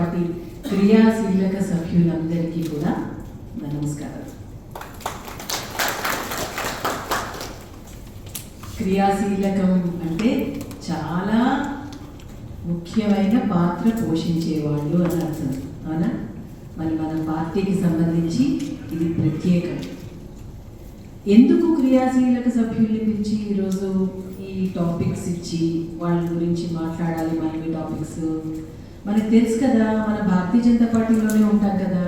Party క్రియాశీలక సభ్యులందరికీ కూడా నమస్కారం క్రియాశీలకం అంటే చాలా ముఖ్యమైన పాత్ర పోషించేవాళ్ళు అని అర్థం. అవునా? మరి మన పార్టీకి సంబంధించి ఇది ప్రత్యేకం. ఎందుకు క్రియాశీలక సభ్యుల్ని పిలిచి ఈరోజు ఈ టాపిక్స్ ఇచ్చి వాళ్ళ గురించి మాట్లాడాలి మనం ఈ టాపిక్స్ మనకు తెలుసు కదా మన భారతీయ జనతా పార్టీలోనే ఉంటాం కదా.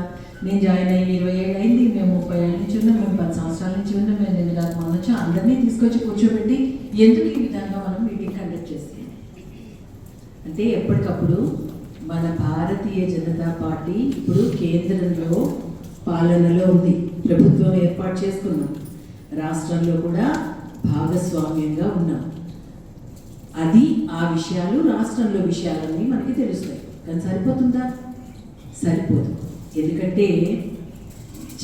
నేను జాయిన్ అయ్యి ఇరవై ఏళ్ళు అయింది మేము ముప్పై ఏళ్ళ నుంచి ఉన్నాం మేము పది సంవత్సరాల నుంచి ఉన్నాం మేము నిన్న కాదు మొన్న వచ్చి అందరినీ తీసుకొచ్చి కూర్చోబెట్టి ఎందుకు ఈ విధంగా మనం మీటింగ్ కండక్ట్ చేస్తున్నాం అంటే ఎప్పటికప్పుడు మన భారతీయ జనతా పార్టీ ఇప్పుడు కేంద్రంలో పాలనలో ఉంది. ప్రభుత్వం ఏర్పాటు చేసుకున్నాం. రాష్ట్రంలో కూడా భాగస్వామ్యంగా ఉన్నాం. అది ఆ విషయాలు రాష్ట్రంలో విషయాలన్నీ మనకి తెలుస్తాయి. కానీ సరిపోతుందా? సరిపోదు. ఎందుకంటే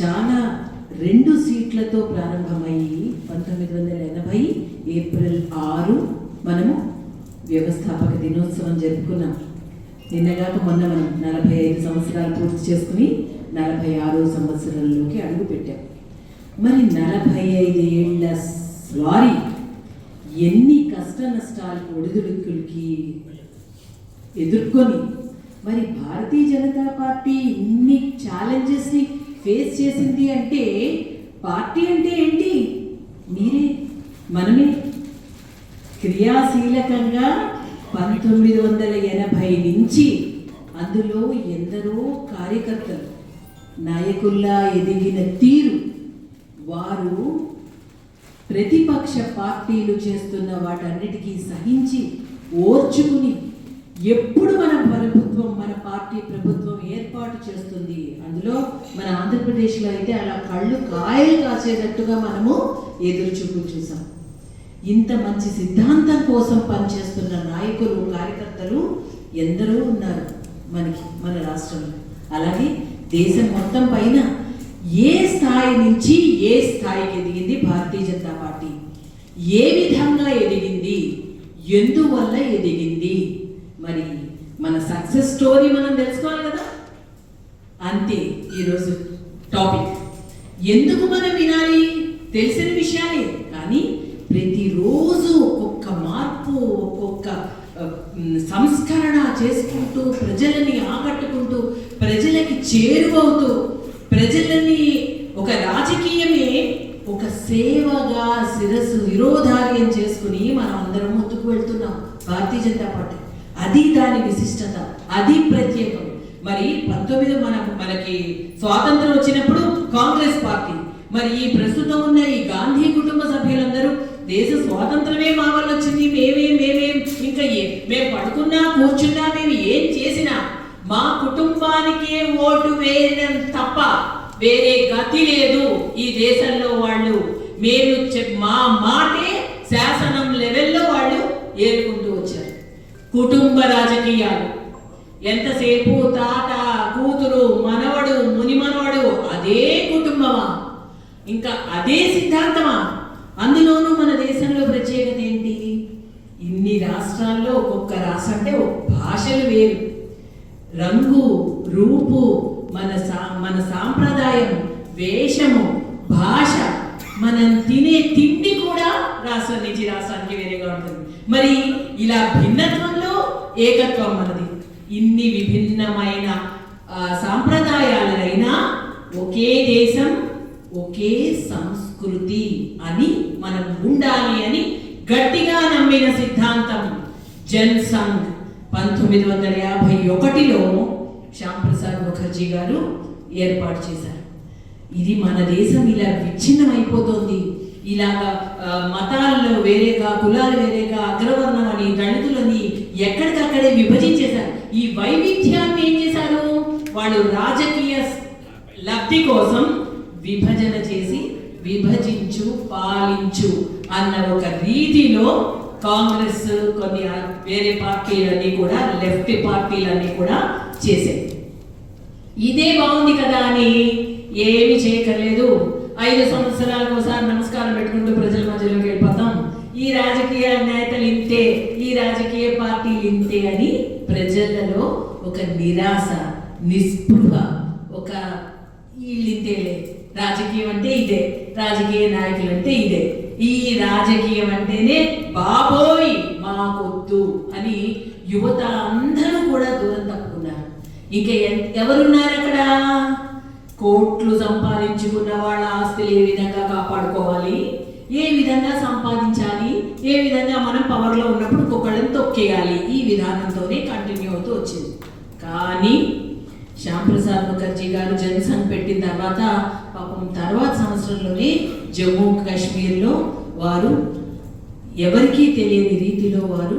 చాలా రెండు సీట్లతో ప్రారంభమయ్యి పంతొమ్మిది వందల ఎనభై ఏప్రిల్ ఆరు మనము వ్యవస్థాపక దినోత్సవం జరుపుకున్నాం. నిన్నగాక మొన్న మనం నలభై ఐదు సంవత్సరాలు పూర్తి చేసుకుని నలభై ఆరో సంవత్సరంలోకి అడుగు పెట్టాం. మరి నలభై ఐదు ఏళ్ళ స్వారీ ఎన్ని కష్ట నష్టాలకు ఒడిదుడుకులకి ఎదుర్కొని మరి భారతీయ జనతా పార్టీ ఇన్ని ఛాలెంజెస్ని ఫేస్ చేసింది అంటే పార్టీ అంటే ఏంటి? మీరే మనమే. క్రియాశీలకంగా పంతొమ్మిది వందల ఎనభై నుంచి అందులో ఎందరో కార్యకర్తలు నాయకుల్లా ఎదిగిన తీరు వారు ప్రతిపక్ష పార్టీలు చేస్తున్న వాటన్నిటికీ సహించి ఓర్చుకుని ఎప్పుడు మన ప్రభుత్వం మన పార్టీ ప్రభుత్వం ఏర్పాటు చేస్తుంది. అందులో మన ఆంధ్రప్రదేశ్లో అయితే అలా కళ్ళు కాయలు కాసేటట్టుగా మనము ఎదురు చూపు చూసాం. ఇంత మంచి సిద్ధాంతం కోసం పనిచేస్తున్న నాయకులు కార్యకర్తలు ఎందరో ఉన్నారు మనకి మన రాష్ట్రంలో. అలాగే దేశం మొత్తం పైన ఏ స్థాయి నుంచి ఏ స్థాయికి ఎదిగింది భారతీయ జనతా పార్టీ? ఏ విధంగా ఎదిగింది? ఎందువల్ల ఎదిగింది? మరి మన సక్సెస్ స్టోరీ మనం తెలుసుకోవాలి కదా? అంతే ఈరోజు టాపిక్. ఎందుకు మనం వినాలి? తెలిసిన విషయాలే కానీ ప్రతిరోజు ఒక్కొక్క మార్పు ఒక్కొక్క సంస్కరణ చేసుకుంటూ ప్రజలని ఆకట్టుకుంటూ ప్రజలకి చేరువవుతూ ప్రజలని ఒక రాజకీయమే ఒక సేవగా శిరస్సు విరోధార్యం చేసుకుని మనం అందరం ముందుకు వెళ్తున్నాం. భారతీయ జనతా పార్టీ. అది దాని విశిష్టత అది ప్రత్యేకం. మరి పంతొమ్మిది మన మనకి స్వాతంత్రం వచ్చినప్పుడు కాంగ్రెస్ పార్టీ. మరి ఈ ప్రస్తుతం ఉన్న ఈ గాంధీ కుటుంబ సభ్యులందరూ దేశ స్వాతంత్రమే మా వల్ల వచ్చింది మేమే మేమేం ఇంకా ఏ మేము పడుకున్నా కూర్చున్నా మేము ఏం చేసినా మా కుటుంబానికే ఓటు వేయడం తప్ప వేరే గతి లేదు ఈ దేశంలో వాళ్ళు. మేము చెప్- మా మాటే శాసనం లెవెల్లో వాళ్ళు ఏరుకుంటూ వచ్చారు. కుటుంబ రాజకీయాలు. ఎంతసేపు తాత కూతురు మనవడు ముని మనవడు అదే కుటుంబమా? ఇంకా అదే సిద్ధాంతమా? అందులోనూ మన దేశంలో ప్రత్యేకత ఏంటి? ఇన్ని రాష్ట్రాల్లో ఒక్కొక్క రాష్ట్రం అంటే భాషలు వేరు. రంగు రూపు మన సా మన సాంప్రదాయం వేషము భాష మనం తినే తిండి కూడా రాష్ట్రం నుంచి రాష్ట్రానికి వేరేగా ఉంటుంది. మరి ఇలా భిన్నత్వంలో ఏకత్వం మనది ఇన్ని విభిన్నమైన సాంప్రదాయాలైనా ఒకే దేశం ఒకే సంస్కృతి అని మనం ఉండాలి అని గట్టిగా నమ్మిన సిద్ధాంతం. జన్ సంఘ్ పంతొమ్మిది వందల యాభై ఒకటిలో శ్యాంప్రసాద్ ముఖర్జీ గారు ఏర్పాటు చేశారు. ఇది మన దేశం ఇలా విచ్ఛిన్నం అయిపోతుంది ఇలాగా మతాల్లో వేరేగా కులాలు వేరేగా అగ్రవర్ణం అని దళితులని ఎక్కడికక్కడే విభజించేశారు. ఈ వైవిధ్యాన్ని ఏం చేశారు? వాళ్ళు రాజకీయ లబ్ధి కోసం విభజన చేసి విభజించు పాలించు అన్న ఒక రీతిలో కాంగ్రెస్ కొన్ని వేరే పార్టీలన్నీ కూడా లెఫ్ట్ పార్టీలన్నీ కూడా చేసాయి ఇదే బాగుంది కదా అని ఏమి చేయకలేదు ఐదు సంవత్సరాలకు ఒకసారి నమస్కారం పెట్టుకుంటూ ప్రజల మధ్యలోకి వెళ్ళిపోతాం. ఈ రాజకీయ నేతలు ఇంతే ఈ రాజకీయ పార్టీలు ఇంతే అని ప్రజలలో ఒక నిరాశ నిస్పృహ ఒక వీళ్ళింతేలే. రాజకీయం అంటే ఇదే రాజకీయ నాయకులు అంటే ఇదే. రాజకీయం అంటేనే బాబోయ్ మాకొద్దు అని యువత అందరూ కూడా దూరం తప్పుకున్నారు. ఇంకా ఎన్- ఎవరున్నారు అక్కడ? కోట్లు సంపాదించుకున్న వాళ్ళ ఆస్తులు ఏ విధంగా కాపాడుకోవాలి? ఏ విధంగా సంపాదించాలి? ఏ విధంగా మనం పవర్లో ఉన్నప్పుడు ఇంకొకళ్ళని తొక్కేయాలి? ఈ విధానంతోనే కంటిన్యూ అవుతూ వచ్చింది. కానీ శ్యాంప్రసాద్ ముఖర్జీ గారు జనసంఘ్ పెట్టిన తర్వాత పాపం తర్వాత సంవత్సరంలోనే జమ్మూ కాశ్మీర్లో వారు ఎవరికీ తెలియని రీతిలో వారు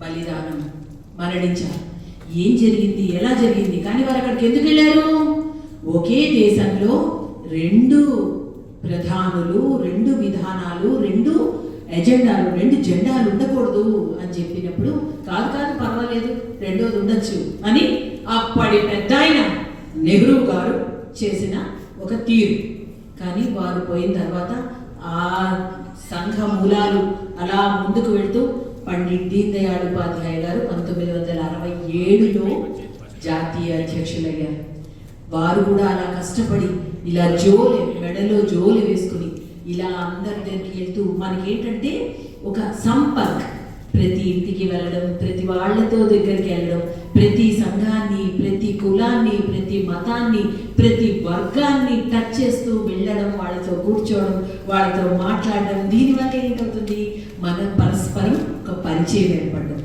బలిదానం మరణించారు. ఏం జరిగింది? ఎలా జరిగింది? కానీ వారు అక్కడికి ఎందుకు వెళ్ళారు? ఒకే దేశంలో రెండు ప్రధానులు రెండు విధానాలు రెండు ఎజెండాలు రెండు జెండాలు ఉండకూడదు అని చెప్పినప్పుడు కాదు కాదు పర్వాలేదు రెండోది ఉండొచ్చు అని అప్పటి పెద్ద ఆయన నెహ్రూ గారు చేసిన ఒక తీరు. కానీ వారు పోయిన తర్వాత ఆ సంఘ మూలాలు అలా ముందుకు వెళ్తూ పండిట్ దీన్ దయాళ్ ఉపాధ్యాయ గారు పంతొమ్మిది వందల అరవై ఏడులో జాతీయ అధ్యక్షులయ్యారు. వారు కూడా అలా కష్టపడి ఇలా జోలి మెడలో జోలి వేసుకుని ఇలా అందరి దగ్గరికి వెళ్తూ మనకేంటంటే ఒక సంపర్క్ ప్రతి ఇంటికి వెళ్ళడం ప్రతి వాళ్ళతో దగ్గరికి వెళ్ళడం ప్రతి సంఘాన్ని ప్రతి కులాన్ని ప్రతి మతాన్ని ప్రతి వర్గాన్ని టచ్ చేస్తూ వెళ్ళడం వాళ్ళతో కూర్చోవడం వాళ్ళతో మాట్లాడడం దీనివల్ల ఏంటవుతుంది మన పరస్పరం ఒక పరిచయం ఏర్పడడం.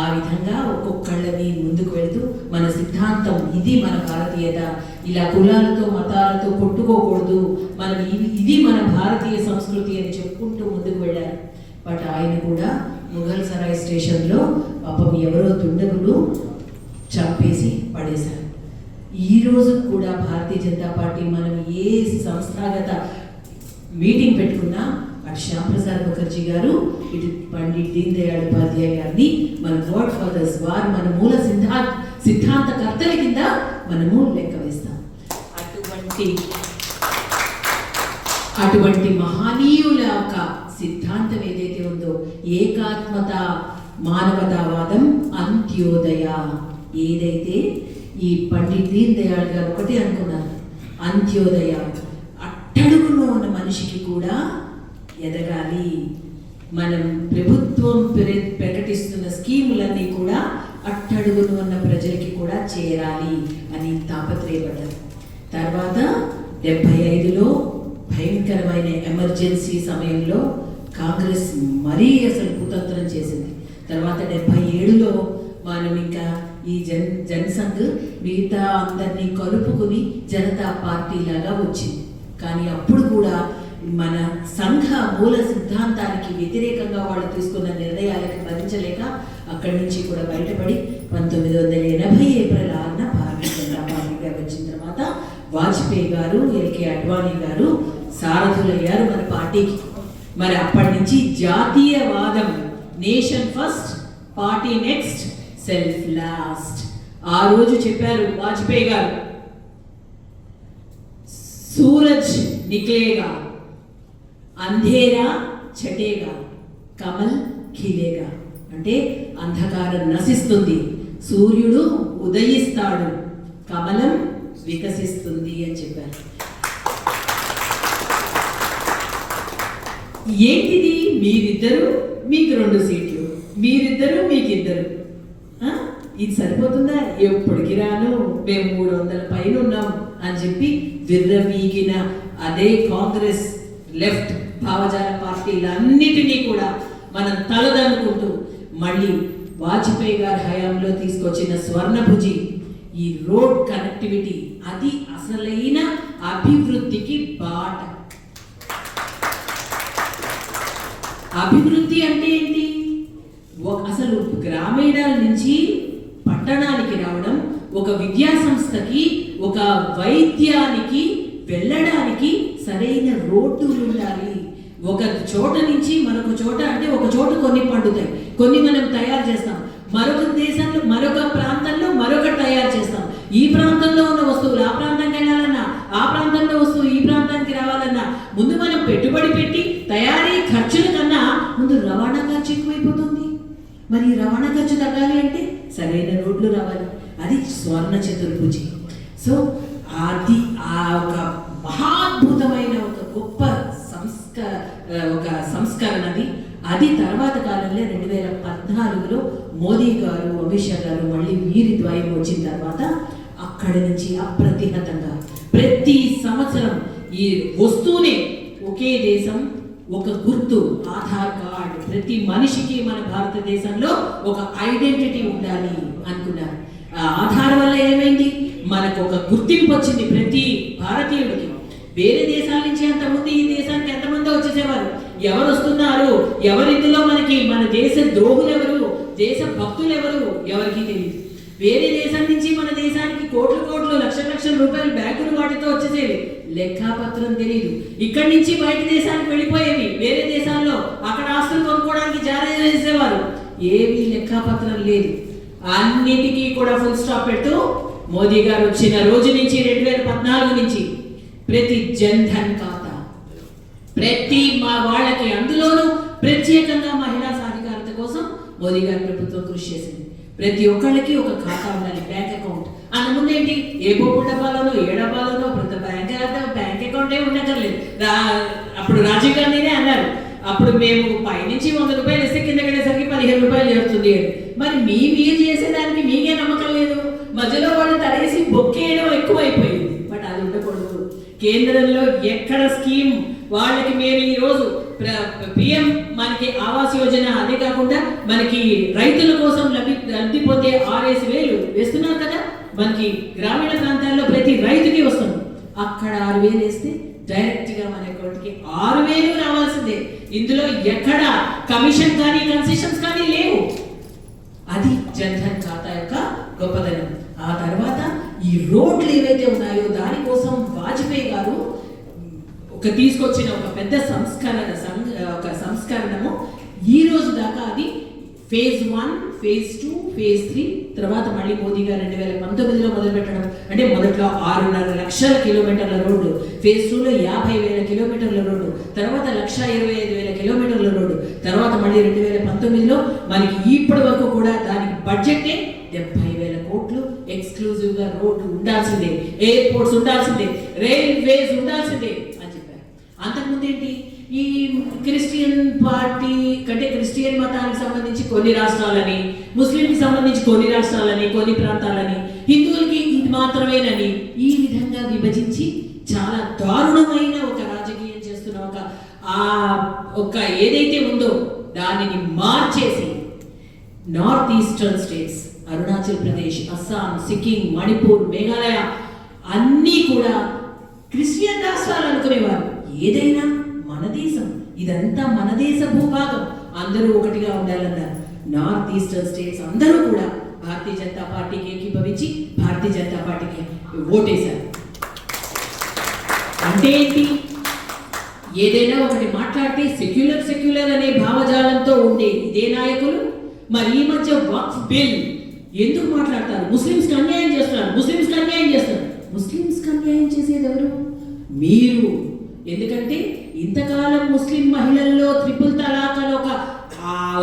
ఆ విధంగా ఒక్కొక్కళ్ళని ముందుకు వెళ్తూ మన సిద్ధాంతం ఇది మన భారతీయత. ఇలా కులాలతో మతాలతో కొట్టుకోకూడదు. మనం ఇది ఇది మన భారతీయ సంస్కృతి అని చెప్పుకుంటూ ముందుకు వెళ్ళారు. బట్ ఆయన కూడా స్టేషన్లో పాపం ఎవరో దుండగులు చంపేసి పడేశారు. ఈ రోజు కూడా భారతీయ జనతా పార్టీ మనం ఏ సంస్థాగత మీటింగ్ పెట్టుకున్నా అటు శ్యాంప్రసాద్ ముఖర్జీ గారు ఇటు పండిట్ దీన్ దయాళ్ ఉపాధ్యాయ గారిని మన గాడ్ ఫాదర్స్ వారు మన మూల సిద్ధాంత సిద్ధాంతకర్తల కింద మనము లెక్క వేస్తాం. అటువంటి అటువంటి మహనీయుల యొక్క సిద్ధాంతం ఏదైతే ఉందో ఏకాత్మత మానవతావాదం అంత్యోదయ. ఏదైతే ఈ పండిట్ దీన్ దయాళ్ గారు ఒకటి అనుకున్నారు అంత్యోదయ. అట్టడుగులో ఉన్న మనిషికి కూడా ఎదగాలి. మనం ప్రభుత్వం ప్ర- ప్రకటిస్తున్న స్కీములన్నీ కూడా అట్టడుగును ఉన్న ప్రజలకి కూడా చేరాలి అని తాపత్రయపడ్డారు. తర్వాత డెబ్బై ఐదులో భయంకరమైన ఎమర్జెన్సీ సమయంలో కాంగ్రెస్ మరీ అసలు కుతంత్రం చేసింది. తర్వాత డెబ్బై ఏడులో మనం ఇంకా ఈ జన్ జనసంఘ్ మిగతా అందరినీ కలుపుకుని జనతా పార్టీ లాగా వచ్చింది. కానీ అప్పుడు కూడా మన సంఘ మూల సిద్ధాంతానికి వ్యతిరేకంగా వాళ్ళు తీసుకున్న నిర్ణయాలకు భరించలేక అక్కడి నుంచి కూడా బయటపడి పంతొమ్మిది వందల ఎనభై ఏప్రిల్ ఆరున భారతీయ జనతా పార్టీగా వచ్చిన తర్వాత వాజ్పేయి గారు ఎల్కే అడ్వాణి గారు సారథులయ్యారు మన పార్టీకి. మరి అప్పటి నుంచి జాతీయవాదం nation first party next self last. ఆ రోజు చెప్పారు వాజ్పేయి గారు. సూరజ్ నిక్లేగా అంధేరా చటేగా కమల్ ఖిలేగా. అంటే అంధకారం నశిస్తుంది. సూర్యుడు ఉదయిస్తాడు కమలం వికసిస్తుంది అని చెప్పారు. ఏంటిది? మీరిద్దరు మీకు రెండు సీట్లు మీరిద్దరు మీకిద్దరు. ఇది సరిపోతుందా? ఎప్పటికి రాను? మేము మూడు వందల పైన ఉన్నాం అని చెప్పి విర్రవీగిన అదే కాంగ్రెస్ లెఫ్ట్ భావజాల పార్టీలన్నిటినీ కూడా మనం తలదనుకుంటూ మళ్ళీ వాజ్పేయి గారి హయాంలో తీసుకొచ్చిన స్వర్ణభుజి ఈ రోడ్ కనెక్టివిటీ అది అసలైన అభివృద్ధికి బాట. అభివృద్ధి అంటే ఏంటి? అసలు గ్రామీణాల నుంచి పట్టణానికి రావడం ఒక విద్యా సంస్థకి ఒక వైద్యానికి వెళ్ళడానికి సరైన రోడ్డులు ఉండాలి. ఒక చోట నుంచి మరొక చోట అంటే ఒక చోట కొన్ని పండుతాయి. కొన్ని మనం తయారు చేస్తాం. మరొక దేశంలో మరొక ప్రాంతంలో మరొక తయారు చేస్తాం. ఈ ప్రాంతంలో ఉన్న వస్తువులు ఆ ప్రాంతానికి వెళ్ళాలన్నా ఆ ప్రాంతంలో వస్తువు ఈ ప్రాంతానికి రావాలన్నా ముందు మనం పెట్టుబడి పెట్టి తయారీ ఖర్చుల మరి రవాణా ఖర్చు తగ్గాలి అంటే సరైన రోడ్లు రావాలి. అది స్వర్ణ చతుర్భుజి. సో అది ఆ ఒక మహాద్భుతమైన ఒక గొప్ప సంస్క ఒక సంస్కరణది అది. తర్వాత కాలంలో రెండు వేల పద్నాలుగులో మోదీ గారు అమిత్ షా గారు మళ్ళీ వీరి ద్వయం వచ్చిన తర్వాత అక్కడి నుంచి అప్రతిహతంగా ప్రతి సంవత్సరం ఈ వస్తూనే ఒకే దేశం ఒక గుర్తు ఆధార్ కార్డ్. ప్రతి మనిషికి మన భారతదేశంలో ఒక ఐడెంటిటీ ఉండాలి అనుకున్నారు. ఆ ఆధార్ వల్ల ఏమైంది? మనకు ఒక గుర్తింపు వచ్చింది ప్రతి భారతీయుడికి. వేరే దేశాల నుంచి ఎంతమంది ఈ దేశానికి ఎంతమంది వచ్చేసేవారు. ఎవరు వస్తున్నారు? ఎవరు ఇందులో మనకి మన దేశ ద్రోహులు ఎవరు దేశ భక్తులు ఎవరు ఎవరికి తెలియదు వేరే దేశం నుంచి మన దేశానికి కోట్ల కోట్లు లక్షల లక్షల రూపాయలు బ్యాంకులు వాటితో వచ్చేసేవి. లెక్కాపత్రం తెలియదు ఇక్కడి నుంచి బయట దేశానికి వెళ్ళిపోయేవి. వేరే దేశాల్లో అక్కడ ఆస్తులు కొనుక్కోవడానికి జారీ చేసేవారు. ఏమీ లెక్కాపత్రం లేదు. అన్నిటికీ కూడా ఫుల్ స్టాప్ పెడుతూ మోదీ గారు వచ్చిన రోజు నుంచి రెండు వేల పద్నాలుగు నుంచి ప్రతి జన్ధన్ ఖాతా ప్రతి మా వాళ్ళకి అందులోనూ ప్రత్యేకంగా మహిళా సాధికారత కోసం మోదీ గారి ప్రభుత్వం కృషి చేసింది. ప్రతి ఒక్కళ్ళకి ఒక ఖాతా ఉండాలి బ్యాంక్ అకౌంట్. అంతకుముందు ఏంటి ఏ పోపు డబ్బాలోనో ఏ డబ్బాలోనో ప్రతి బ్యాంక్ బ్యాంక్ అకౌంట్ ఏ ఉండక్కర్లేదు అప్పుడు రాజీవ్ గాంధీనే అన్నారు. అప్పుడు మేము పైనుంచి వంద రూపాయలు ఇస్తే కింద కడేసరికి పదిహేను రూపాయలు చేరుతుంది అని. మరి మీ మీరు చేసేదానికి మీకే నమ్మకం లేదు. మధ్యలో వాళ్ళు తరేసి బొక్కేయడం ఎక్కువైపోయింది. బట్ అది ఉండకూడదు. కేంద్రంలో ఎక్కడ స్కీమ్? వాళ్ళకి మేము ఈ రోజు పిఎం మనకి ఆవాస్ యోజన అదే కాకుండా మనకి రైతుల కోసం లభి లబ్ధి పొందే ఆరేసి వేలు వేస్తున్నారు కదా? మనకి గ్రామీణ ప్రాంతాల్లో ప్రతి రైతుకి వస్తుంది. అక్కడ ఆరు వేలు వేస్తే డైరెక్ట్గా మన అకౌంట్కి ఆరు వేలు రావాల్సిందే. ఇందులో ఎక్కడ కమిషన్ కానీ కన్సెషన్స్ కానీ లేవు. అది జన్ధన్ ఖాతా యొక్క గొప్పదనం. ఆ తర్వాత ఈ రోడ్లు ఏవైతే ఉన్నాయో దానికోసం వాజ్పేయి గారు ఒక తీసుకొచ్చిన ఒక పెద్ద సంస్కరణ సం- ఒక సంస్కరణము. ఈ రోజు దాకా అది phase one phase two phase three తర్వాత మళ్ళీ మోదీ గారు రెండు వేల పంతొమ్మిదిలో మొదలు పెట్టడం అంటే మొదట్లో ఆరున్నర లక్షల కిలోమీటర్ల రోడ్డు ఫేజ్ టూలో యాభై వేల కిలోమీటర్ల రోడ్డు తర్వాత లక్ష ఇరవై ఐదు వేల కిలోమీటర్ల రోడ్డు తర్వాత మళ్ళీ రెండు వేల పంతొమ్మిదిలో మనకి ఇప్పటి వరకు కూడా దానికి బడ్జెటే డెబ్బై వేల కోట్లు ఎక్స్క్లూజివ్గా రోడ్డు ఉండాల్సిందే ఎయిర్పోర్ట్స్ ఉండాల్సిందే రైల్వేస్ ఉండాల్సిందే. అంతకుముందు ఏంటి? ఈ క్రిస్టియన్ పార్టీ కంటే క్రిస్టియన్ మతానికి సంబంధించి కొన్ని రాష్ట్రాలని ముస్లింకి సంబంధించి కొన్ని రాష్ట్రాలని కొన్ని ప్రాంతాలని హిందువులకి ఇది మాత్రమేనని ఈ విధంగా విభజించి చాలా దారుణమైన ఒక రాజకీయం చేస్తున్న ఒక ఆ ఒక ఏదైతే ఉందో దానిని మార్చేసి north eastern states Arunachal Pradesh Assam Sikkim Manipur Meghalaya అన్నీ కూడా క్రిస్టియన్ రాష్ట్రాలు అనుకునేవారు. ఏదైనా మన దేశం ఇదంతా మన దేశ భూభాగం. అందరూ ఒకటిగా ఉండాలన్నారు. నార్త్ ఈస్టర్న్ స్టేట్స్ అందరూ కూడా భారతీయ జనతా పార్టీకి ఏకీభవించి భారతీయ జనతా పార్టీకి ఓటేశారు. అంటే ఏంటి? ఏదైనా ఒకటి మాట్లాడితే సెక్యులర్ సెక్యులర్ అనే భావజాలంతో ఉండే ఇదే నాయకులు మరి ఈ మధ్య వక్ఫ్ బిల్ ఎందుకు మాట్లాడతారు? ముస్లింస్కి అన్యాయం చేస్తున్నారు ముస్లింస్కి అన్యాయం చేస్తారు ముస్లింస్కి అన్యాయం చేసేది ఎవరు? మీరు. ఎందుకంటే ఇంతకాలం ముస్లిం మహిళల్లో త్రిపుల్ తలాక్ అని ఒక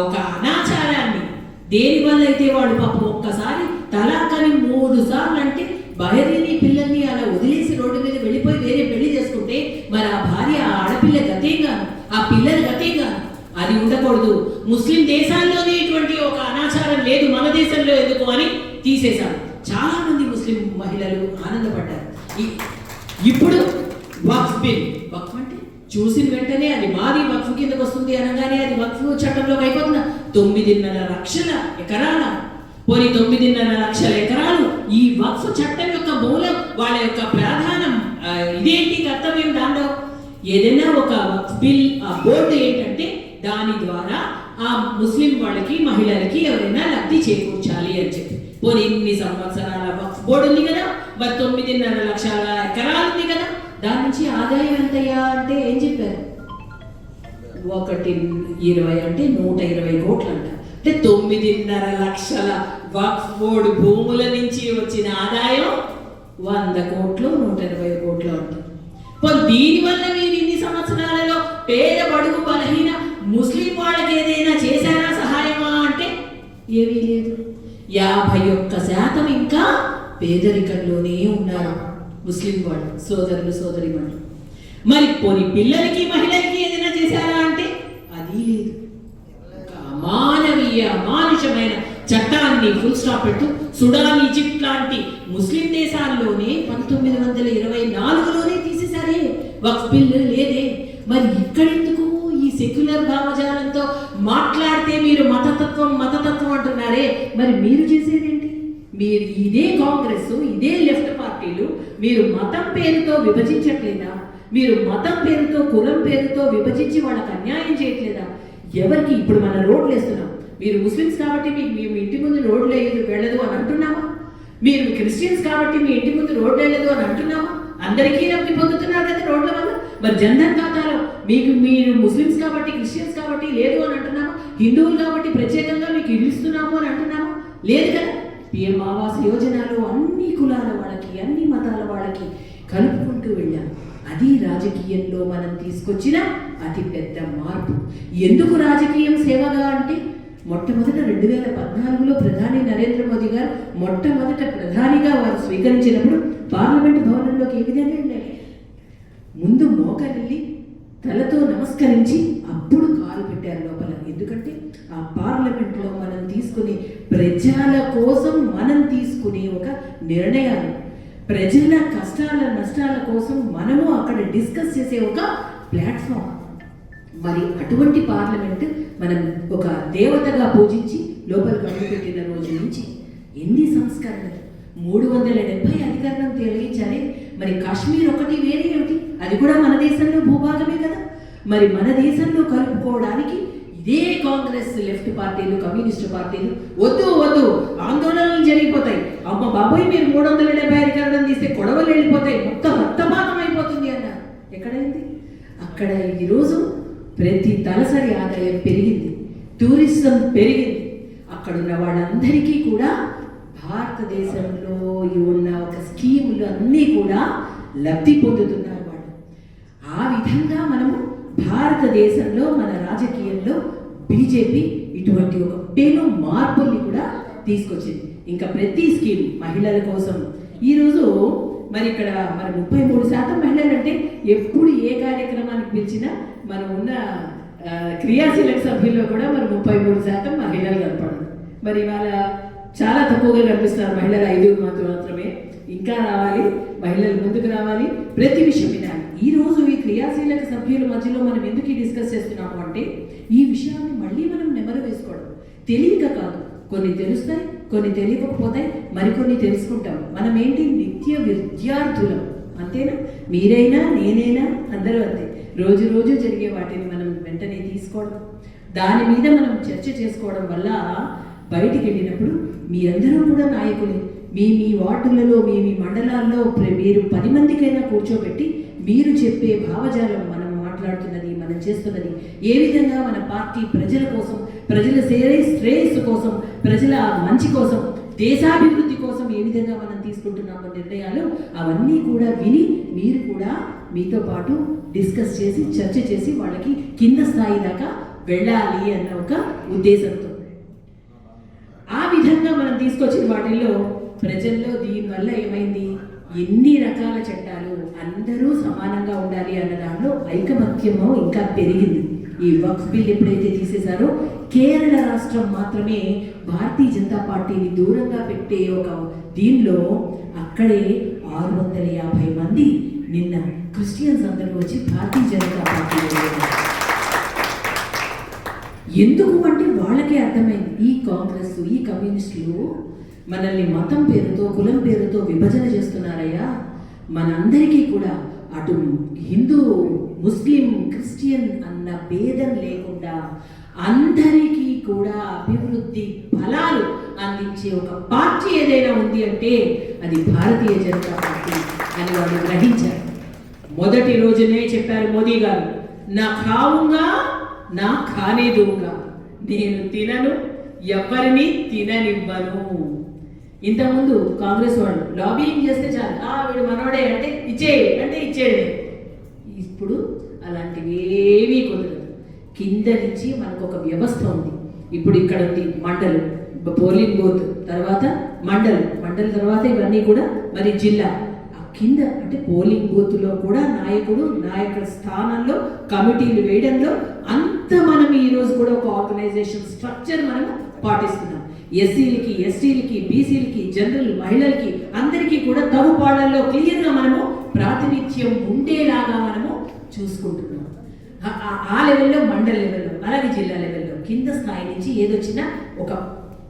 ఒక అనాచారాన్ని. దేని వల్ల అయితే వాడు పాపం ఒక్కసారి తలాక్ అని మూడు సార్లు అంటే భార్యని పిల్లల్ని అలా వదిలేసి రోడ్డు మీద వెళ్ళిపోయి వేరే పెళ్ళి చేసుకుంటే మరి ఆ భార్య ఆ ఆడపిల్ల గతేగాను ఆ పిల్లల గతేగాను అది ఉండకూడదు. ముస్లిం దేశాల్లోనే ఇటువంటి ఒక అనాచారం లేదు మన దేశంలో ఎందుకు అని తీసేశారు. చాలా మంది ముస్లిం మహిళలు ఆనందపడ్డారు. ఇప్పుడు వక్ఫ్ బిల్. చూసిన వెంటనే అది మాది వక్ఫ్ కిందకు వస్తుంది అనగానే అది వక్ఫ్ చట్టంలోకి అయిపోతుందా తొమ్మిదిన్నర లక్షల ఎకరాల. పోనీ తొమ్మిదిన్నర లక్షల ఎకరాలు ఈ వక్ఫ్ చట్టం యొక్క మూలం వాళ్ళ యొక్క ప్రధానం ఇదేంటి కర్తవ్యం దాంట్లో? ఏదైనా ఒక వక్ఫ్ బిల్ ఆ బోర్డు ఏంటంటే దాని ద్వారా ఆ ముస్లిం వాళ్ళకి మహిళలకి ఎవరైనా లబ్ధి చేకూర్చాలి అని చెప్పి. పోనీ ఇన్ని సంవత్సరాల వక్ఫ్ బోర్డు ఉంది కదా మరి తొమ్మిదిన్నర లక్షల ఎకరాలు ఉంది కదా. దాని నుంచి ఆదాయం ఎంతయ్యా అంటే ఏం చెప్పారు? ఒకటి ఇరవై అంటే నూట ఇరవై కోట్లు అంట అంటే తొమ్మిదిన్నర లక్షల వక్ఫ్ బోర్డు భూముల నుంచి వచ్చిన ఆదాయం వంద కోట్లు నూట ఇరవై కోట్లు అంటారు దీనివల్ల మీరు ఇన్ని సంవత్సరాలలో పేద బడుగు బలహీన ముస్లిం వాళ్ళకి ఏదైనా చేశారా సహాయమా అంటే ఏమీ లేదు. యాభై ఒక్క శాతం ఇంకా పేదరికంలోనే ఉన్నారు. ముస్లిం వాళ్ళు సోదరులు సోదరి వాళ్ళు. మరి పోని పిల్లలకి మహిళలకి ఏదైనా చేశారా అంటే? అది లేదు. ఒక అమానవీయ అమానుషమైన చట్టాన్ని ఫుల్ స్టాప్ పెట్టు. సుడాన్ ఈజిప్ట్ లాంటి ముస్లిం దేశాల్లోనే పంతొమ్మిది వందల ఇరవై నాలుగులోనే తీసేశారే. వక్ఫ్ బిల్లు లేదే. మరి ఇక్కడెందుకు ఈ సెక్యులర్ భావజాలంతో మాట్లాడితే మీరు మతతత్వం మతతత్వం అంటున్నారే? మరి మీరు చేసేదేంటి? మీరు ఇదే కాంగ్రెస్ ఇదే లెఫ్ట్ పార్టీలు మీరు మతం పేరుతో విభజించట్లేదా? మీరు మతం పేరుతో కులం పేరుతో విభజించి వాళ్ళకి అన్యాయం చేయట్లేదా? ఎవరికి ఇప్పుడు మన రోడ్లు వేస్తున్నాం? మీరు ముస్లిమ్స్ కాబట్టి మీకు మేము ఇంటి ముందు రోడ్లు వేయదు వెళ్ళదు అని అంటున్నామా మీరు క్రిస్టియన్స్ కాబట్టి మీ ఇంటి ముందు రోడ్లు వెళ్ళదు అని అంటున్నామా అందరికీ లబ్ధి పొందుతున్నారు కదా రోడ్ల వల్ల? మరి జన్ధన్ ఖాతాలో మీకు మీరు ముస్లిమ్స్ కాబట్టి క్రిస్టియన్స్ కాబట్టి లేదు అని అంటున్నామా హిందువులు కాబట్టి ప్రత్యేకంగా మీకు ఇల్లు ఇస్తున్నాము అని అంటున్నామా లేదు కదా? పిఎం ఆవాస్ యోజనలో అన్ని కులాల వాళ్ళకి అన్ని మతాల వాళ్ళకి కలుపుకుంటూ వెళ్ళాం. అది రాజకీయంలో మనం తీసుకొచ్చిన అతి పెద్ద మార్పు. ఎందుకు రాజకీయం సేవగా అంటే మొట్టమొదట రెండు వేల పద్నాలుగులో ప్రధాని నరేంద్ర మోదీ గారు మొట్టమొదట ప్రధానిగా వారు స్వీకరించినప్పుడు పార్లమెంట్ భవనంలోకి ఏ విధంగా ఉండాలి ముందు మోకరిల్లి తలతో నమస్కరించి అప్పుడు కాలు పెట్టారు లోపల. ఎందుకంటే ఆ పార్లమెంట్లో మనం తీసుకునే ప్రజల కోసం మనం తీసుకునే ఒక నిర్ణయాలు. ప్రజల కష్టాల నష్టాల కోసం మనము అక్కడ డిస్కస్ చేసే ఒక ప్లాట్ఫామ్. మరి అటువంటి పార్లమెంట్ మనం ఒక దేవతగా పూజించి లోపల పెట్టిన రోజు నుంచి ఎన్ని సంస్కరణలు? మూడు వందల డెబ్బై అధికరణం తొలగించాలి మరి కాశ్మీర్ ఒకటి వేరే ఏమిటి? అది కూడా మన దేశంలో భూభాగమే కదా. మరి మన దేశంలో కలుపుకోవడానికి ఇదే కాంగ్రెస్ లెఫ్ట్ పార్టీలు కమ్యూనిస్ట్ పార్టీలు వద్దు వద్దు. ఆందోళనలు జరిగిపోతాయి. అమ్మ బాబోయ్ మీరు మూడు వందల డెబ్బై అధికారం తీస్తే గొడవలు వెళ్ళిపోతాయి. మొత్తం రక్తపాతం అయిపోతుంది అన్నారు. ఎక్కడైంది? అక్కడ ఈరోజు ప్రతి తలసరి ఆదాయం పెరిగింది. టూరిజం పెరిగింది. అక్కడ ఉన్న వాళ్ళందరికీ కూడా భారతదేశంలో ఉన్న ఒక స్కీములు అన్నీ కూడా లబ్ధి పొందుతున్నారు విధంగా మనము భారతదేశంలో మన రాజకీయంలో బీజేపీ ఇటువంటి ఒక పేరు మార్పుల్ని కూడా తీసుకొచ్చింది. ఇంకా ప్రతి స్కీమ్ మహిళల కోసం. ఈరోజు మరి ఇక్కడ మరి ముప్పై మూడు శాతం మహిళలు అంటే ఎప్పుడు ఏ కార్యక్రమానికి పిలిచినా మనం ఉన్న క్రియాశీలక సభ్యుల్లో కూడా మరి ముప్పై మూడు శాతం మహిళలు కనపడదు మరి ఇవాళ చాలా తక్కువగా కనిపిస్తున్నారు మహిళలు ఐదుగురు మాత్రం మాత్రమే. ఇంకా రావాలి మహిళలు ముందుకు రావాలి. ప్రతి విషయం వినాలి. ఈ రోజు ఈ క్రియాశీలక సభ్యుల మధ్యలో మనం ఎందుకు డిస్కస్ చేస్తున్నాము అంటే ఈ విషయాన్ని మళ్ళీ మనం నెమరు వేసుకోవడం. తెలియక కాదు. కొన్ని తెలుస్తాయి కొన్ని తెలియకపోతాయి మరికొన్ని తెలుసుకుంటాం. మనం ఏంటి? నిత్య విద్యార్థులం. అంతేనా? మీరైనా నేనైనా అందరూ అంతే. రోజు రోజు జరిగే వాటిని మనం వెంటనే తీసుకోవడం. దాని మీద మనం చర్చ చేసుకోవడం వల్ల బయటికి వెళ్ళినప్పుడు మీ అందరూ కూడా నాయకులే. మీ మీ వార్డులలో మీ మీ మండలాల్లో మీరు పది మందికైనా కూర్చోబెట్టి మీరు చెప్పే భావజాలం మనం మాట్లాడుతున్నది మనం చేస్తున్నది ఏ విధంగా మన పార్టీ ప్రజల కోసం ప్రజల శ్రేయ శ్రేయస్సు కోసం ప్రజల మంచి కోసం దేశాభివృద్ధి కోసం ఏ విధంగా మనం తీసుకుంటున్నామో నిర్ణయాలు అవన్నీ కూడా విని మీరు కూడా మీతో పాటు డిస్కస్ చేసి చర్చ చేసి వాళ్ళకి కింద స్థాయి దాకా వెళ్ళాలి అన్న ఒక ఉద్దేశంతో. ఆ విధంగా మనం తీసుకొచ్చిన వాటిల్లో ప్రజల్లో దీనివల్ల ఏమైంది? ఎన్ని రకాల చట్టాలు అందరూ సమానంగా ఉండాలి అన్న దాంట్లో ఐకమత్యము ఇంకా పెరిగింది. ఈ వక్స్ బిల్ ఎప్పుడైతే తీసేశారో కేరళ రాష్ట్రం మాత్రమే భారతీయ జనతా పార్టీని దూరంగా పెట్టే ఒక దీనిలో అక్కడే ఆరు వందల యాభై మంది నిన్న క్రిస్టియన్స్ అందరూ వచ్చి భారతీయ జనతా పార్టీలో ఎందుకు అంటే వాళ్ళకే అర్థమైంది. ఈ కాంగ్రెస్ ఈ కమ్యూనిస్టులు మనల్ని మతం పేరుతో కులం పేరుతో విభజన చేస్తున్నారయ్యా. మనందరికీ కూడా అటు హిందూ ముస్లిం క్రిస్టియన్ అన్న భేదం లేకుండా అందరికీ కూడా అభివృద్ధి ఫలాలు అందించే ఒక పార్టీ ఏదైనా ఉంది అంటే అది భారతీయ జనతా పార్టీ అని వాళ్ళు గ్రహించారు. మొదటి రోజునే చెప్పారు మోదీ గారు నా కావుగా నా ఖానే నేను తినను ఎవరిని తిననివ్వను. ఇంతకుముందు కాంగ్రెస్ వాళ్ళు లాబింగ్ చేస్తే చాలు. ఆ వీడు మనోడే అంటే ఇచ్చేయి అంటే ఇచ్చేయడమే ఇప్పుడు అలాంటివి ఏమీ కుదరదు. కింద నుంచి మనకు ఒక వ్యవస్థ ఉంది. ఇప్పుడు ఇక్కడ ఉంది మండలు. పోలింగ్ బూత్ తర్వాత మండల్. మండల తర్వాత ఇవన్నీ కూడా మరి జిల్లా. ఆ కింద అంటే పోలింగ్ బూత్లో కూడా నాయకుడు నాయకుల స్థానంలో కమిటీలు వేయడంలో అంత మనం ఈరోజు కూడా ఒక ఆర్గనైజేషన్ స్ట్రక్చర్ మనం పాటిస్తున్నాం. ఎస్సీలకి ఎస్టీలకి బీసీలకి జనరల్ మహిళలకి అందరికీ కూడా తగుపాళ్ళలో క్లియర్గా మనము ప్రాతినిధ్యం ఉండేలాగా మనము చూసుకుంటున్నాం. ఆ- లెవెల్లో మండల లెవెల్లో అలాగే జిల్లా లెవెల్లో కింద స్థాయి నుంచి ఏదొచ్చినా ఒక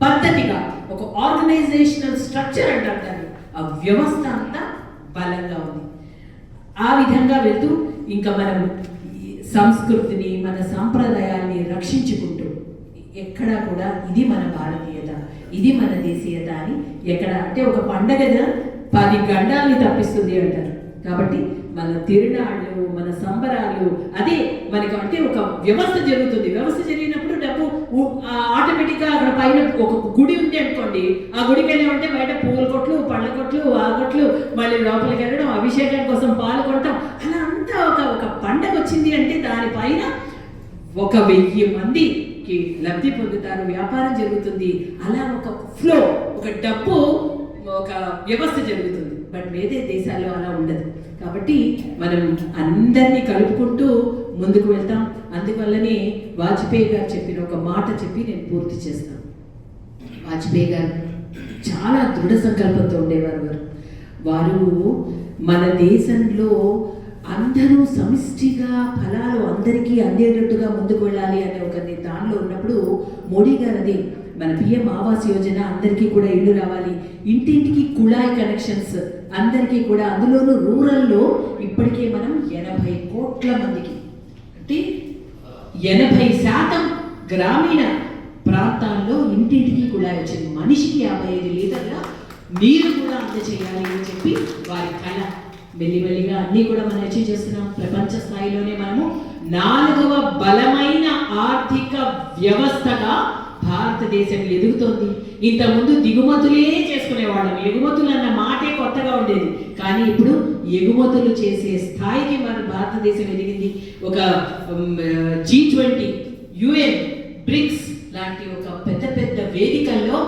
పద్ధతిగా ఒక ఆర్గనైజేషనల్ స్ట్రక్చర్ అంటారు దాన్ని. ఆ వ్యవస్థ అంతా బలంగా ఉంది. ఆ విధంగా వెళ్తూ ఇంకా మనం ఈ సంస్కృతిని మన సాంప్రదాయాల్ని రక్షించుకుంటూ ఎక్కడా కూడా ఇది మన భారతీయత ఇది మన దేశీయత అని ఎక్కడ అంటే ఒక పండగ పది గండాల్ని తప్పిస్తుంది అంటారు. కాబట్టి మన తిరునాళ్ళు మన సంబరాలు అదే మనకు అంటే ఒక వ్యవస్థ జరుగుతుంది. వ్యవస్థ జరిగినప్పుడు డబ్బు ఆటోమేటిక్గా అక్కడ పైన ఒక గుడి ఉంది అనుకోండి ఆ గుడికి వెళ్ళామంటే బయట పూల కొట్లు పళ్ళ కొట్లు ఆ కొట్లు మళ్ళీ లోపలికి వెళ్ళడం అభిషేకం కోసం పాలు కొట్టడం అలా అంతా ఒక ఒక పండగ వచ్చింది అంటే దానిపైన ఒక వెయ్యి మంది మందికి లబ్ధి పొందుతారు వ్యాపారం జరుగుతుంది. అలా ఒక ఫ్లో ఒక డబ్బు ఒక వ్యవస్థ జరుగుతుంది. బట్ వేరే దేశాల్లో అలా ఉండదు. కాబట్టి మనం అందరినీ కలుపుకుంటూ ముందుకు వెళ్తాం. అందువల్లనే వాజ్పేయి గారు చెప్పిన ఒక మాట చెప్పి నేను పూర్తి చేస్తాను. వాజ్పేయి గారు చాలా దృఢ సంకల్పంతో ఉండేవారు వారు. వారు మన దేశంలో అందరూ సమిష్టిగా ఫలాలు అందరికీ అందేటట్టుగా ముందుకు వెళ్ళాలి అనే ఒక దానిలో ఉన్నప్పుడు మోడీ గారిది మన పిఎం ఆవాస్ యోజన అందరికీ కూడా ఇల్లు రావాలి. ఇంటింటికి కుళాయి కనెక్షన్స్ అందరికీ కూడా అందులోనూ రూరల్లో ఇప్పటికే మనం ఎనభై కోట్ల మందికి. అంటే ఎనభై శాతం గ్రామీణ ప్రాంతాల్లో ఇంటింటికి కుళాయి వచ్చింది. మనిషికి యాభై ఐదు లీటర్ల నీరు కూడా అందజేయాలి అని చెప్పి వారి కళ మెల్లిమెల్లిగా అన్నీ కూడా మనం అచీవ్ చేస్తున్నాం. ప్రపంచ స్థాయిలోనే మనము నాలుగవ బలమైన ఆర్థిక వ్యవస్థగా భారతదేశం ఎదుగుతోంది. ఇంతకుముందు దిగుమతులే చేసుకునేవాళ్ళం. ఎగుమతులు అన్న మాటే కొత్తగా ఉండేది. కానీ ఇప్పుడు ఎగుమతులు చేసే స్థాయికి మన భారతదేశం ఎదిగింది. ఒక జీ ట్వంటీ యుఎన్ బ్రిక్స్ లాంటి ఒక పెద్ద పెద్ద వేదికల్లో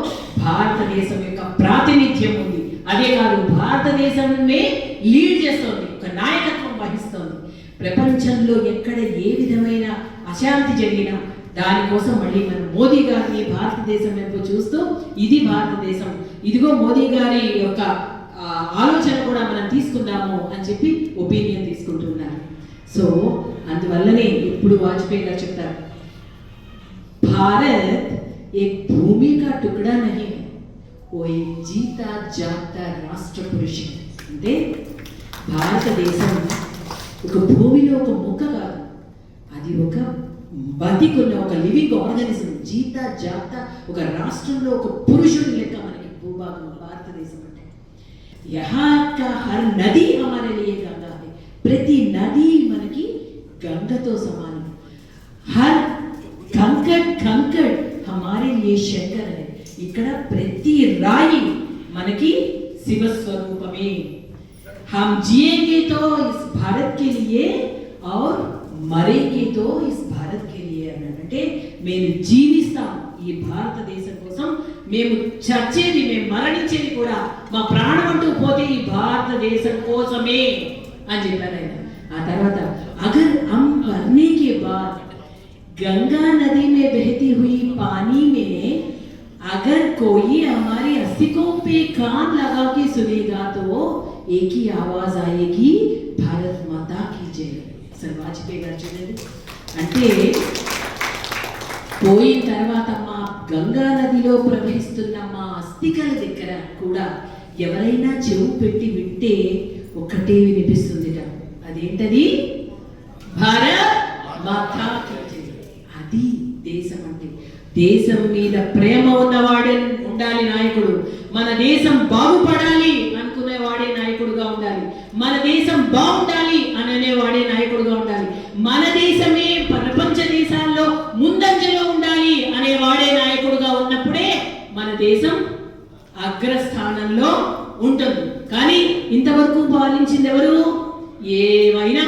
భారతదేశం యొక్క ప్రాతినిధ్యం ఉంది. అదే కాదు భారతదేశమే లీడ్ చేస్తోంది ఒక నాయకత్వం వహిస్తోంది ప్రపంచంలో ఎక్కడ ఏ విధమైన అశాంతి జరిగినా దానికోసం మళ్ళీ మనం మోదీ గారిని భారతదేశం వైపు చూస్తూ ఇది భారతదేశం ఇదిగో మోదీ గారి యొక్క ఆ, ఆలోచన కూడా మనం తీసుకుందాము అని చెప్పి ఒపీనియన్ తీసుకుంటున్నారు సో అందువల్లనే ఇప్పుడు వాజ్పేయి గారు చెప్తారు भारत एक भूमि का टुकड़ा नहीं है ఓ జీత జాత రాష్ట్ర పురుషుడు. అంటే భారతదేశం ఒక భూమిలో ఒక ముక్క కాదు. అది ఒక బతికున్న ఒక లివింగ్ ఆర్గానిజం. జీత జాత ఒక రాష్ట్రంలో ఒక పురుషుడు లెక్క మనకి భూభాగం భారతదేశం అంటే. హర్ నది హమారే గంగా ప్రతి నది మనకి గంగతో సమానం. హర్ కంకడ్ కంకడ్ హమారే లియే శంకర్ అనేది. ఇక్కడ ప్రతి రాయి మనకి శివస్వరూపమే हम जिएंगे तो इस भारत के लिए और మరేంగే తో ఇస్ భారత్ కే లియే అన్నాడు అంటే మేము జీవిస్తాం ఈ భారతదేశం కోసం మేము చచ్చేది మేము మరణించేది కూడా మా ప్రాణం అంటూ పోతే ఈ భారతదేశం కోసమే అని చెప్పారు ఆయన ఆ తర్వాత అగర్ हम मरने के बाद गंगा नदी में बहती हुई पानी में अगर कोई हमारे अस्तिकों पे कान लगा के सुनेगा तो एक ही आवाज आएगी भारत माता की जय అసలు వాజ్పేయి గారు చూడండి అంటే పోయిన తర్వాత మా గంగా నదిలో ప్రవహిస్తున్న మా అస్థికల దగ్గర కూడా ఎవరైనా చెవు పెట్టి వింటే ఒక్కటే వినిపిస్తుందిట అదేంటది భారత్ దేశం మీద ప్రేమ ఉన్నవాడే ఉండాలి నాయకుడు. మన దేశం బాగుపడాలి అనుకునేవాడే నాయకుడుగా ఉండాలి. మన దేశం బాగుండాలి అనేవాడే నాయకుడుగా ఉండాలి. మన దేశమే ప్రపంచ దేశాల్లో ముందంజలో ఉండాలి అనేవాడే నాయకుడుగా ఉన్నప్పుడే మన దేశం అగ్రస్థానంలో ఉంటుంది. కానీ ఇంతవరకు పాలించింది ఎవరు? ఏమైనా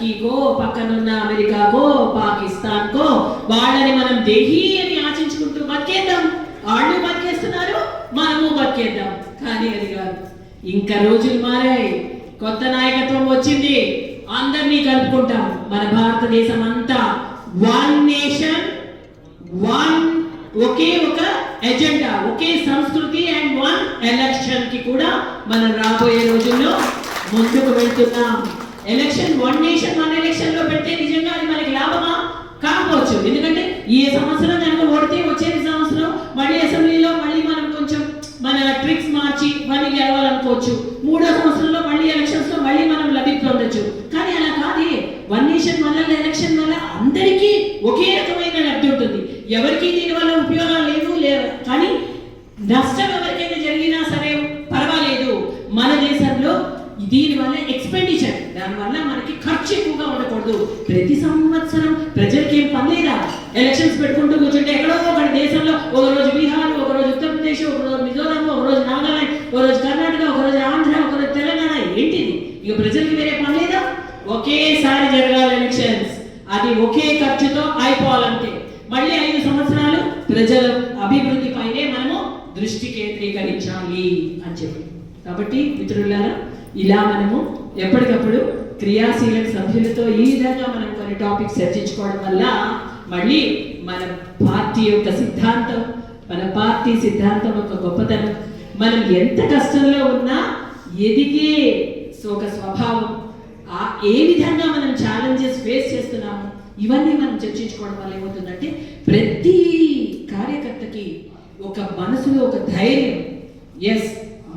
టర్కీకో పక్కనున్న అమెరికాకో పాకిస్తాన్కో వాళ్ళని మనం దేహి అని ఆచించుకుంటూ బతికేద్దాం. వాళ్ళు బతికేస్తున్నారు మనము బతికేద్దాం. కానీ అది కాదు. ఇంకా రోజులు మారాయి. కొత్త నాయకత్వం వచ్చింది. అందరినీ కలుపుకుంటాం. మన భారతదేశం అంతా వన్ నేషన్ వన్ ఒకే ఒక ఎజెండా ఒకే సంస్కృతి అండ్ వన్ ఎలక్షన్కి కూడా మనం రాబోయే రోజుల్లో ముందుకు వెళ్తున్నాం. ఎలక్షన్ వన్ నేషన్ వన్ ఎలక్షన్లో పెడితే నిజంగా అది మనకి లాభమా? కాకపోవచ్చు. ఎందుకంటే ఈ సంవత్సరం కనుక ఓడితే వచ్చే సంవత్సరం మళ్ళీ అసెంబ్లీలో మళ్ళీ మనం కొంచెం మన ట్రిక్స్ మార్చి మళ్ళీ గెలవాలనుకోవచ్చు. మూడో సంవత్సరంలో మళ్ళీ ఎలక్షన్స్లో మళ్ళీ మనం లబ్ధి కానీ అలా కాదే. వన్ నేషన్ వల్ల ఎలక్షన్ వల్ల అందరికీ ఒకే రకమైన లబ్ధి ఉంటుంది. ఎవరికి దీని వల్ల ఉపయోగాలు లేవు లేవు. కానీ నష్టం ఎవరికైనా జరిగినా సరే పర్వాలేదు మన దేశంలో దీని వల్ల ఎక్స్పెండిచర్ దానివల్ల మనకి ఖర్చు ఎక్కువగా ఉండకూడదు. ప్రతి సంవత్సరం ప్రజలకి ఏం పని లేదా? ఎలక్షన్స్ పెట్టుకుంటూ కూర్చుంటే ఎక్కడో ఒక దేశంలో ఒక రోజు బీహార్ ఒక రోజు ఉత్తరప్రదేశ్ ఒక రోజు మిజోరాం ఒక రోజు నాగాలాండ్ ఒక రోజు కర్ణాటక ఒక రోజు ఆంధ్ర ఒక రోజు తెలంగాణ. ఏంటిది? ఇక ప్రజలకి వేరే పని లేదా? ఒకేసారి జరగాలి ఎలక్షన్స్ అది ఒకే ఖర్చుతో అయిపోవాలంటే మళ్ళీ ఐదు సంవత్సరాలు ప్రజల అభివృద్ధి పైనే మనము దృష్టి కేంద్రీకరించాలి అని చెప్పి. కాబట్టి మిత్రులారా ఇలా మనము క్రియాశీల సభ్యులతో ఈ విధంగా మనం కొన్ని టాపిక్స్ చర్చించుకోవడం వల్ల మళ్ళీ మన పార్టీ యొక్క సిద్ధాంతం మన పార్టీ సిద్ధాంతం యొక్క గొప్పతనం మనం ఎంత కష్టంలో ఉన్నా ఎదిగే ఒక స్వభావం ఆ ఏ విధంగా మనం ఛాలెంజెస్ ఫేస్ చేస్తున్నాము ఇవన్నీ మనం చర్చించుకోవడం వల్ల ఏమవుతుందంటే ప్రతి కార్యకర్తకి ఒక మనసులో ఒక ధైర్యం. ఎస్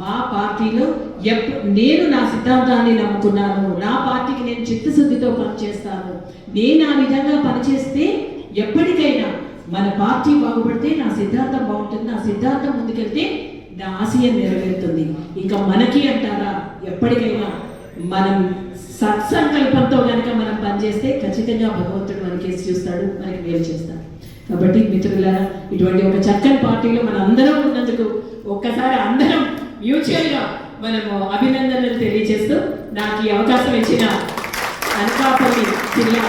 మా పార్టీలో ఎప్ నేను నా సిద్ధాంతాన్ని నమ్ముకున్నాను. నా పార్టీకి నేను చిత్తశుద్ధితో పనిచేస్తాను. నేను ఆ విధంగా పనిచేస్తే ఎప్పటికైనా మన పార్టీ బాగుపడితే నా సిద్ధాంతం బాగుంటుంది. నా సిద్ధాంతం ముందుకెళ్తే నా ఆశయం నెరవేరుతుంది. ఇంకా మనకి అంటారా? ఎప్పటికైనా మనం సత్సంకల్పంతో కనుక మనం పనిచేస్తే ఖచ్చితంగా భగవంతుడు మనకి చూస్తాడు మనకి మేలు చేస్తాడు. కాబట్టి మిత్రులారా ఇటువంటి ఒక చక్కని పార్టీలో మన అందరం ఉన్నందుకు ఒక్కసారి అందరం మ్యూచువల్గా మనము అభినందనలు తెలియజేస్తూ నాకు ఈ అవకాశం ఇచ్చిన అనకాపల్లి జిల్లా